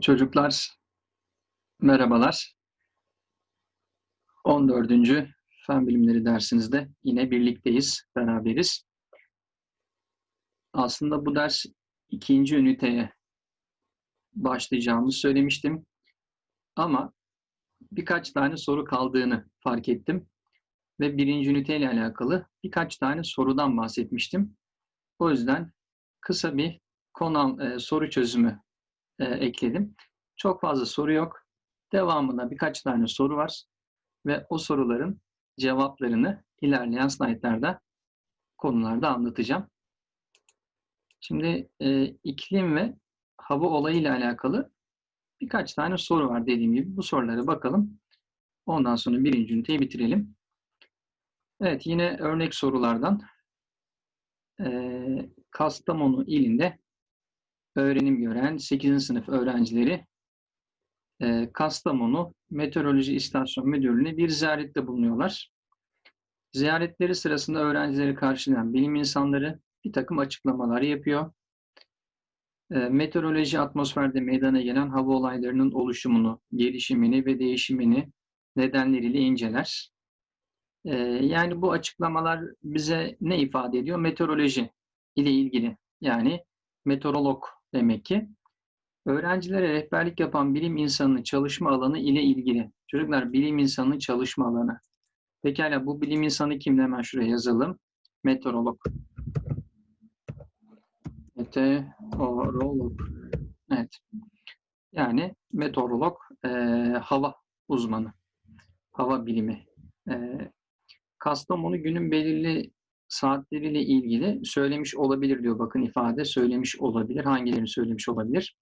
Çocuklar merhabalar. 14. Fen Bilimleri dersinizde yine birlikteyiz, beraberiz. Aslında bu ders ikinci üniteye başlayacağımızı söylemiştim. Ama birkaç tane soru kaldığını fark ettim. Ve birinci üniteyle alakalı birkaç tane sorudan bahsetmiştim. O yüzden kısa bir konu e, soru çözümü e, ekledim. Çok fazla soru yok. Devamında birkaç tane soru var. Ve o soruların cevaplarını ilerleyen slaytlarda konularda anlatacağım. Şimdi e, iklim ve hava olayı ile alakalı birkaç tane soru var dediğim gibi. Bu sorulara bakalım. Ondan sonra birinci üniteyi bitirelim. Evet yine örnek sorulardan e, Kastamonu ilinde öğrenim gören 8. sınıf öğrencileri e, Kastamonu Meteoroloji İstasyon Müdürlüğü'ne bir ziyarette bulunuyorlar. Ziyaretleri sırasında öğrencileri karşılayan bilim insanları bir takım açıklamalar yapıyor. E, meteoroloji atmosferde meydana gelen hava olaylarının oluşumunu, gelişimini ve değişimini nedenleriyle inceler. E, yani bu açıklamalar bize ne ifade ediyor? Meteoroloji ile ilgili yani meteorolog demek ki. Öğrencilere rehberlik yapan bilim insanının çalışma alanı ile ilgili. Çocuklar bilim insanının çalışma alanı. Pekala bu bilim insanı kim? Hemen şuraya yazalım. Meteorolog. Meteorolog. Evet. Yani meteorolog e, hava uzmanı. Hava bilimi. E, Kastamonu günün belirli saatleriyle ilgili söylemiş olabilir diyor bakın ifade. Söylemiş olabilir. Hangilerini söylemiş olabilir?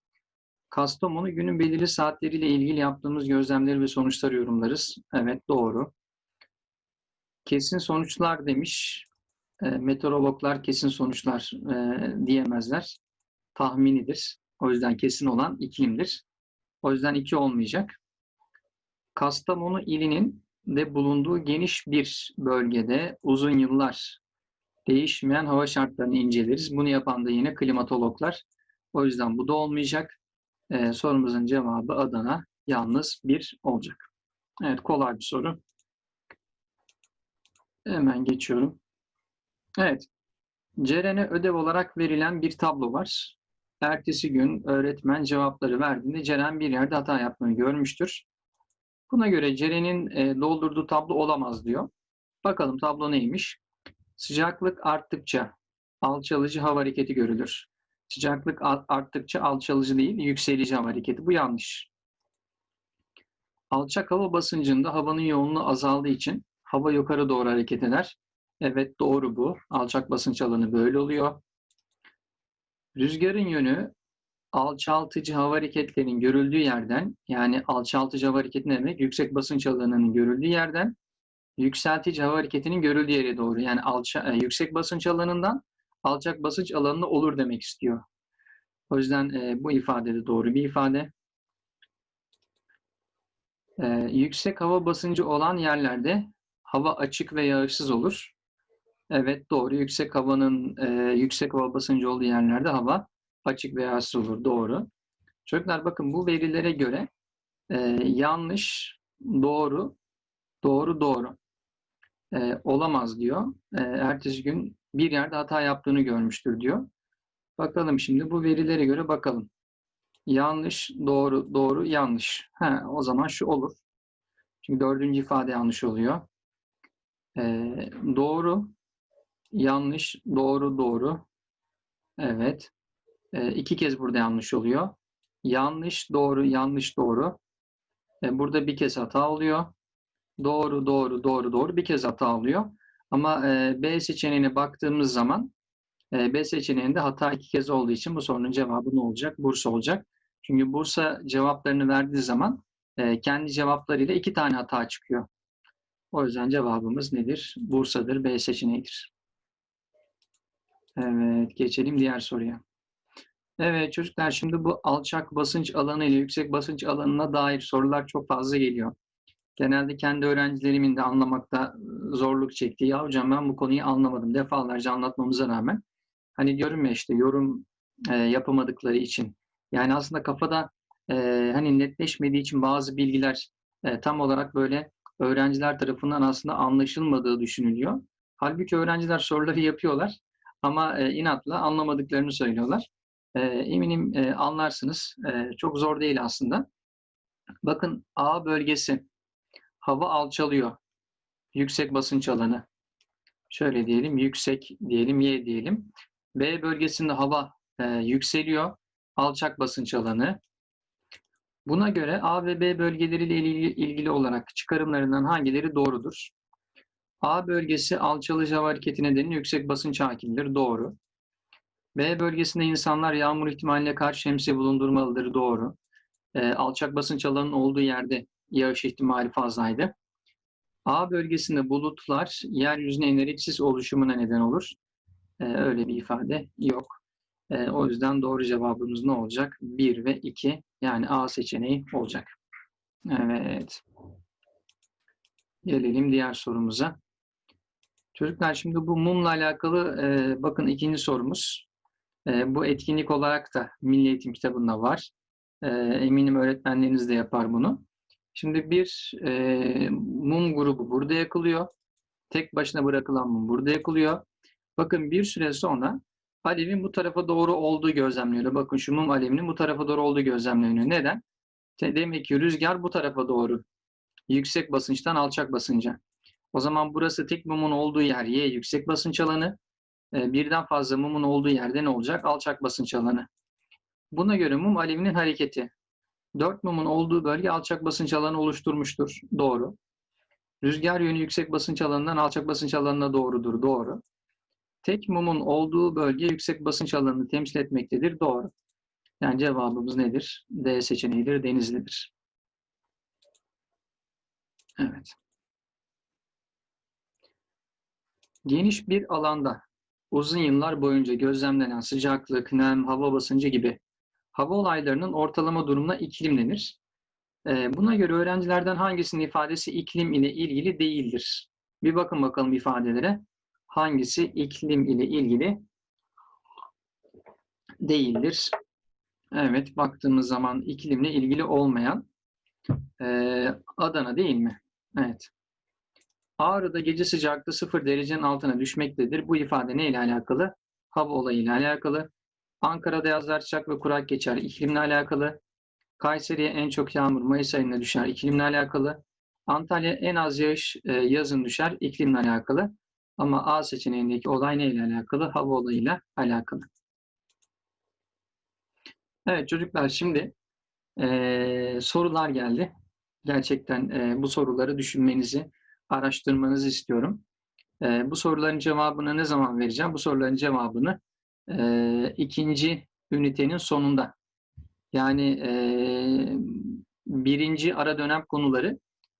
Kastamonu günün belirli saatleriyle ilgili yaptığımız gözlemleri ve sonuçları yorumlarız. Evet doğru. Kesin sonuçlar demiş. E, meteorologlar kesin sonuçlar e, diyemezler. Tahminidir. O yüzden kesin olan iklimdir. O yüzden iki olmayacak. Kastamonu ilinin de bulunduğu geniş bir bölgede uzun yıllar değişmeyen hava şartlarını inceleriz. Bunu yapan da yine klimatologlar. O yüzden bu da olmayacak. Ee, sorumuzun cevabı Adana yalnız bir olacak. Evet kolay bir soru. Hemen geçiyorum. Evet. Ceren'e ödev olarak verilen bir tablo var. Ertesi gün öğretmen cevapları verdiğinde Ceren bir yerde hata yapmayı görmüştür. Buna göre Ceren'in e, doldurduğu tablo olamaz diyor. Bakalım tablo neymiş? Sıcaklık arttıkça alçalıcı hava hareketi görülür. Sıcaklık arttıkça alçalıcı değil, yükselici hava hareketi. Bu yanlış. Alçak hava basıncında havanın yoğunluğu azaldığı için hava yukarı doğru hareket eder. Evet doğru bu. Alçak basınç alanı böyle oluyor. Rüzgarın yönü alçaltıcı hava hareketlerinin görüldüğü yerden yani alçaltıcı hava hareketi demek? Yüksek basınç alanının görüldüğü yerden yükseltici hava hareketinin görüldüğü yere doğru. Yani alça, e, yüksek basınç alanından alçak basınç alanına olur demek istiyor. O yüzden e, bu ifade de doğru bir ifade. E, yüksek hava basıncı olan yerlerde hava açık ve yağışsız olur. Evet doğru. Yüksek havanın e, yüksek hava basıncı olduğu yerlerde hava açık ve yağışsız olur. Doğru. Çocuklar bakın bu verilere göre e, yanlış, doğru, doğru, doğru e, olamaz diyor. E, ertesi gün bir yerde hata yaptığını görmüştür diyor. Bakalım şimdi bu verilere göre bakalım. Yanlış, doğru, doğru, yanlış. Ha, o zaman şu olur. Çünkü dördüncü ifade yanlış oluyor. E, doğru, yanlış, doğru, doğru. Evet. E, iki kez burada yanlış oluyor. Yanlış, doğru, yanlış, doğru. E, burada bir kez hata oluyor. Doğru, doğru, doğru, doğru. Bir kez hata oluyor. Ama e, B seçeneğine baktığımız zaman e, B seçeneğinde hata iki kez olduğu için bu sorunun cevabı ne olacak? Bursa olacak. Çünkü Bursa cevaplarını verdiği zaman e, kendi cevaplarıyla iki tane hata çıkıyor. O yüzden cevabımız nedir? Bursa'dır, B seçeneğidir. Evet, geçelim diğer soruya. Evet çocuklar şimdi bu alçak basınç alanı ile yüksek basınç alanına dair sorular çok fazla geliyor genelde kendi öğrencilerimin de anlamakta zorluk çekti. Ya hocam ben bu konuyu anlamadım defalarca anlatmamıza rağmen. Hani diyorum ya işte yorum e, yapamadıkları için. Yani aslında kafada e, hani netleşmediği için bazı bilgiler e, tam olarak böyle öğrenciler tarafından aslında anlaşılmadığı düşünülüyor. Halbuki öğrenciler soruları yapıyorlar ama e, inatla anlamadıklarını söylüyorlar. E, eminim e, anlarsınız. E, çok zor değil aslında. Bakın A bölgesi hava alçalıyor. Yüksek basınç alanı. Şöyle diyelim yüksek diyelim Y diyelim. B bölgesinde hava e, yükseliyor. Alçak basınç alanı. Buna göre A ve B bölgeleriyle ilgili, olarak çıkarımlarından hangileri doğrudur? A bölgesi alçalıcı hava hareketi nedeniyle yüksek basınç hakimdir. Doğru. B bölgesinde insanlar yağmur ihtimaline karşı şemsiye bulundurmalıdır. Doğru. E, alçak basınç alanının olduğu yerde yağış ihtimali fazlaydı. A bölgesinde bulutlar yeryüzüne enerjisiz oluşumuna neden olur. E, öyle bir ifade yok. E, o yüzden doğru cevabımız ne olacak? 1 ve 2 yani A seçeneği olacak. Evet. Gelelim diğer sorumuza. Çocuklar şimdi bu mumla alakalı e, bakın ikinci sorumuz. E, bu etkinlik olarak da Milli Eğitim kitabında var. E, eminim öğretmenleriniz de yapar bunu. Şimdi bir e, mum grubu burada yakılıyor. Tek başına bırakılan mum burada yakılıyor. Bakın bir süre sonra alevin bu tarafa doğru olduğu gözlemleniyor. Bakın şu mum alevinin bu tarafa doğru olduğu gözlemleniyor. Neden? Demek ki rüzgar bu tarafa doğru. Yüksek basınçtan alçak basınca. O zaman burası tek mumun olduğu yer Y yüksek basınç alanı. Birden fazla mumun olduğu yerde ne olacak? Alçak basınç alanı. Buna göre mum alevinin hareketi. Dört mumun olduğu bölge alçak basınç alanı oluşturmuştur. Doğru. Rüzgar yönü yüksek basınç alanından alçak basınç alanına doğrudur. Doğru. Tek mumun olduğu bölge yüksek basınç alanını temsil etmektedir. Doğru. Yani cevabımız nedir? D seçeneğidir. Denizlidir. Evet. Geniş bir alanda uzun yıllar boyunca gözlemlenen sıcaklık, nem, hava basıncı gibi hava olaylarının ortalama durumuna iklim denir. Buna göre öğrencilerden hangisinin ifadesi iklim ile ilgili değildir? Bir bakın bakalım ifadelere. Hangisi iklim ile ilgili değildir? Evet, baktığımız zaman iklimle ilgili olmayan Adana değil mi? Evet. Ağrı'da gece sıcaklığı 0 derecenin altına düşmektedir. Bu ifade ne ile alakalı? Hava olayıyla alakalı. Ankara'da yazlar sıcak ve kurak geçer. İklimle alakalı. Kayseri'ye en çok yağmur Mayıs ayında düşer. İklimle alakalı. Antalya en az yağış e, yazın düşer. İklimle alakalı. Ama A seçeneğindeki olay ne ile alakalı? Hava olayıyla alakalı. Evet çocuklar şimdi e, sorular geldi. Gerçekten e, bu soruları düşünmenizi, araştırmanızı istiyorum. E, bu soruların cevabını ne zaman vereceğim? Bu soruların cevabını e, ikinci ünitenin sonunda. Yani e, birinci ara dönem konuları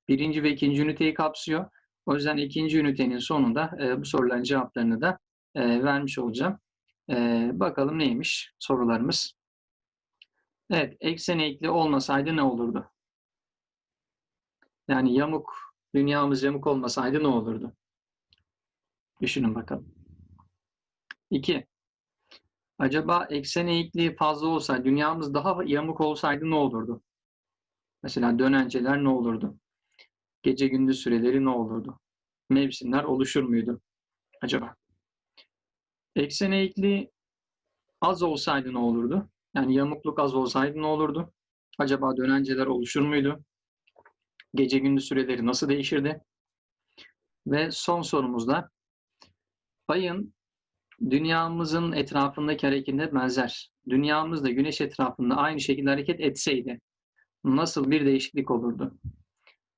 birinci ve ikinci üniteyi kapsıyor. O yüzden ikinci ünitenin sonunda e, bu soruların cevaplarını da e, vermiş olacağım. E, bakalım neymiş sorularımız. Evet, eksen eğikli olmasaydı ne olurdu? Yani yamuk, dünyamız yamuk olmasaydı ne olurdu? Düşünün bakalım. İki, acaba eksen eğikliği fazla olsaydı, dünyamız daha yamuk olsaydı ne olurdu? Mesela dönenceler ne olurdu? Gece gündüz süreleri ne olurdu? Mevsimler oluşur muydu acaba? Eksen eğikliği az olsaydı ne olurdu? Yani yamukluk az olsaydı ne olurdu? Acaba dönenceler oluşur muydu? Gece gündüz süreleri nasıl değişirdi? Ve son sorumuzda ayın dünyamızın etrafındaki hareketine benzer. Dünyamız da güneş etrafında aynı şekilde hareket etseydi nasıl bir değişiklik olurdu?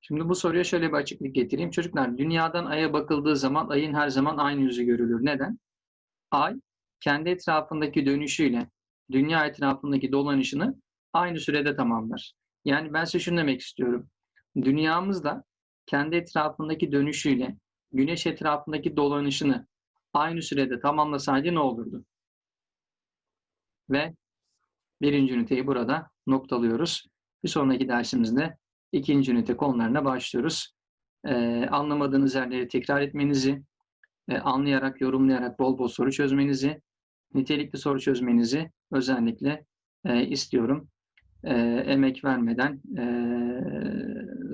Şimdi bu soruya şöyle bir açıklık getireyim. Çocuklar dünyadan aya bakıldığı zaman ayın her zaman aynı yüzü görülür. Neden? Ay kendi etrafındaki dönüşüyle dünya etrafındaki dolanışını aynı sürede tamamlar. Yani ben size şunu demek istiyorum. Dünyamız da kendi etrafındaki dönüşüyle güneş etrafındaki dolanışını aynı sürede tamamlasaydı ne olurdu? Ve birinci üniteyi burada noktalıyoruz. Bir sonraki dersimizde ikinci ünite konularına başlıyoruz. Ee, anlamadığınız yerleri tekrar etmenizi, e, anlayarak, yorumlayarak bol bol soru çözmenizi, nitelikli soru çözmenizi özellikle e, istiyorum. e, emek vermeden, e,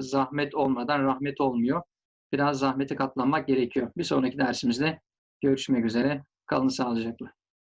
zahmet olmadan rahmet olmuyor. Biraz zahmete katlanmak gerekiyor. Bir sonraki dersimizde görüşmek üzere. Kalın sağlıcakla.